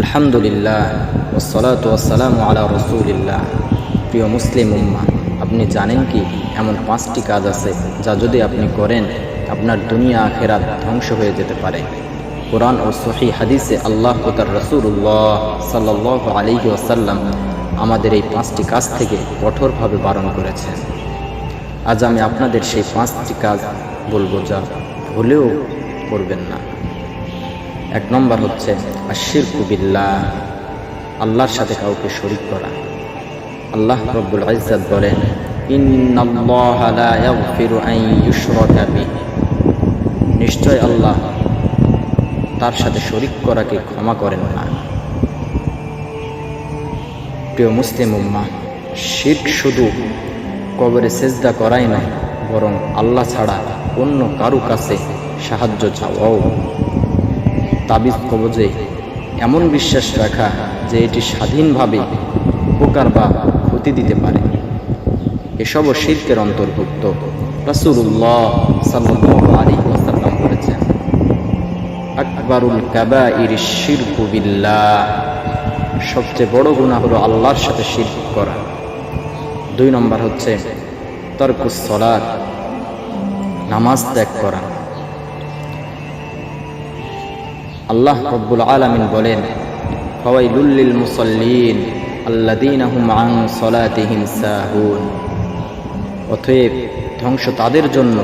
আলহামদুলিল্লাহ আলা রসুলিল্লাহ। প্রিয় মুসলিম উম্মা, আপনি জানেন কি এমন পাঁচটি কাজ আছে যা যদি আপনি করেন, আপনার দুনিয়া আখেরাত ধ্বংস হয়ে যেতে পারে। কোরআন ও সহি হাদিসে আল্লাহ তার রসুল্লাহ সাল্লাহ আলিহি ওসাল্লাম আমাদের এই পাঁচটি কাজ থেকে কঠোরভাবে বারণ করেছেন। আজ আমি আপনাদের সেই পাঁচটি কাজ বলব যা হলেও করবেন না। এক নম্বর হচ্ছে আশির কুবিল্লা আল্লাহর সাথে কাউকে শরিক করা। আল্লাহ রব্বুল ইজ্জাত বলেন নিশ্চয় আল্লাহ তার সাথে শরিক করাকে ক্ষমা করেন না। প্রিয় মুসলিম উম্মা, শির্ক শুধু কবরে সেজদা করাই নয়, বরং আল্লাহ ছাড়া অন্য কারু কাছে সাহায্য চাওয়াও তাবিজ কবজে। এমন বিশ্বাস রাখা যে এটি স্বাধীনভাবে উপকার বা ক্ষতি দিতে পারে। এসবও শিল্পের অন্তর্ভুক্ত। রাসুল্লাহ বলেছেন, আকবরুল কাবা ইর শিরকু বিল্লাহ। সবচেয়ে বড় গুণা হলো আল্লাহর সাথে শির্ক করা। দুই নম্বর হচ্ছে তর্কুস সলার নামাজ ত্যাগ করা। আল্লাহ রব্বুল আলামিন বলেন, ফাওয়াইলুল মুসাল্লিন আল্লাযীনা হুম আন সলাতিহিম সাহুন। অতএব ধ্বংস তাদের জন্য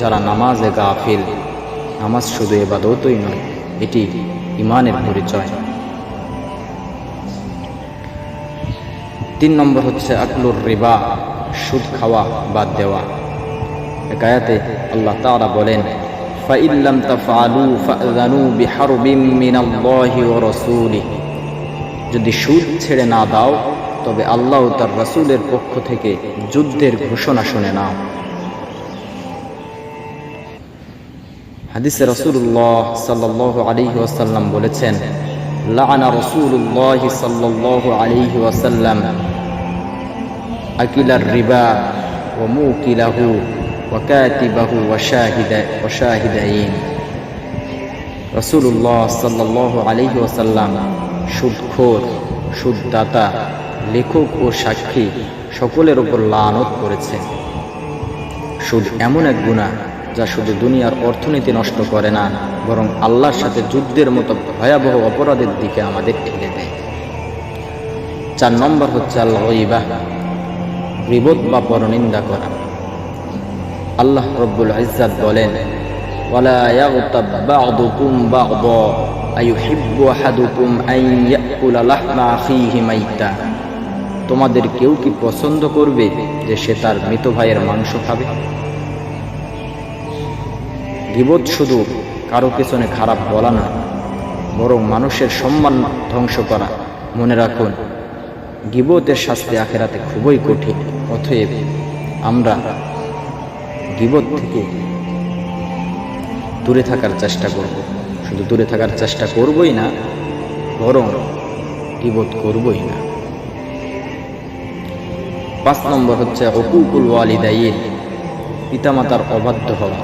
যারা নামাজে গাফিল। নামাজ শুধু এবাদতই নয়, এটি ইমানের পরিচয়। তিন নম্বর হচ্ছে আকলুর রিবা, সুদ খাওয়া বাদ দেওয়া। একায়াতে আল্লাহ তারা বলেন فإن لم تفعلوا فأذنوا بحرب من الله ورسوله যদি সুদ ছেড়ে না দাও তবে আল্লাহ ও তার রাসূলের পক্ষ থেকে যুদ্ধের ঘোষণা শুনে নাও হাদিসে রাসূলুল্লাহ সাল্লাল্লাহু আলাইহি ওয়াসাল্লাম বলেছেন লাআনা রাসূলুল্লাহ সাল্লাল্লাহু আলাইহি ওয়াসাল্লাম আকিলার রিবা ওয়া মুকিলাহু وكاتبه وشاهد وشاهدين রসুল্লাহ সাল্লাহ আলহি ওসাল্লাম সুদখোর সুদদাতা লেখক ও সাক্ষী সকলের ওপর লানত করেছে সুদ এমন এক গুণা যা শুধু দুনিয়ার অর্থনীতি নষ্ট করে না বরং আল্লাহর সাথে যুদ্ধের মতো ভয়াবহ অপরাধের দিকে আমাদের ঠেলে দেয় চার নম্বর হচ্ছে আল্লাহ ইবাহ বিবোধ বা পরনিন্দা করা ইয়াকুলা লাহমা আখিহি মাইতা। তোমাদের কেউ কি পছন্দ করবে যে সে তার মৃত ভাইয়ের মাংস খাবে? গিবত শুধু কারও পেছনে খারাপ বলা না, বরং মানুষের সম্মান ধ্বংস করা। মনে রাখুন, গিবতের শাস্তি আখেরাতে খুবই কঠিন, অতএব আমরা গিবত থেকে দূরে থাকার চেষ্টা করব। শুধু দূরে থাকার চেষ্টা করবই না, বরং গিবত করবই না। পাঁচ নম্বর হচ্ছে অকুকুল ওয়ালিদাইয়ে পিতামাতার অবাধ্য হওয়া।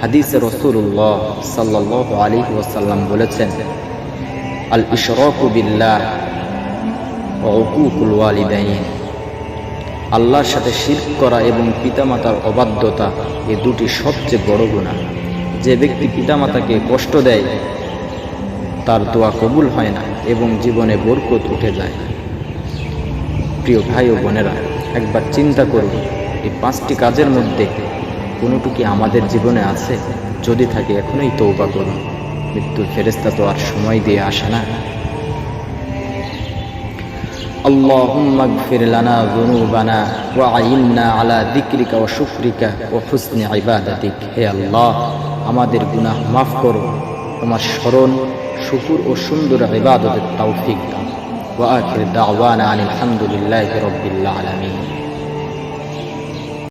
হাদিসে রসুল্লাহ সাল্লাহ আলী ওসাল্লাম বলেছেন আল ইশরকু বিল্লাহ অকুকুল ওয়ালিদাইন আল্লাহর সাথে শির্ক করা এবং পিতামাতার অবাধ্যতা এ দুটি সবচেয়ে বড় গুণা যে ব্যক্তি পিতামাতাকে কষ্ট দেয়, তার দোয়া কবুল হয় না এবং জীবনে বরকত উঠে যায়। প্রিয় ভাই ও বোনেরা, একবার চিন্তা করুন, এই পাঁচটি কাজের মধ্যে কোনোটু কি আমাদের জীবনে আছে? যদি থাকে, এখনই তৌবা করুন। মৃত্যুর ফেরেস্তা তো আর সময় দিয়ে আসে না। اللهم اغفر لنا ذنوبنا وعيننا على ذكرك وشكرك وحسن عبادتك হে আল্লাহ আমাদের গুনাহ মাফ করো তোমার স্মরণ শুকুর ও সুন্দর ইবাদতের তৌফিক দাও ওয়া আখির দাওয়ানা আনিল হামদুলিল্লাহি রাব্বিল আলামিন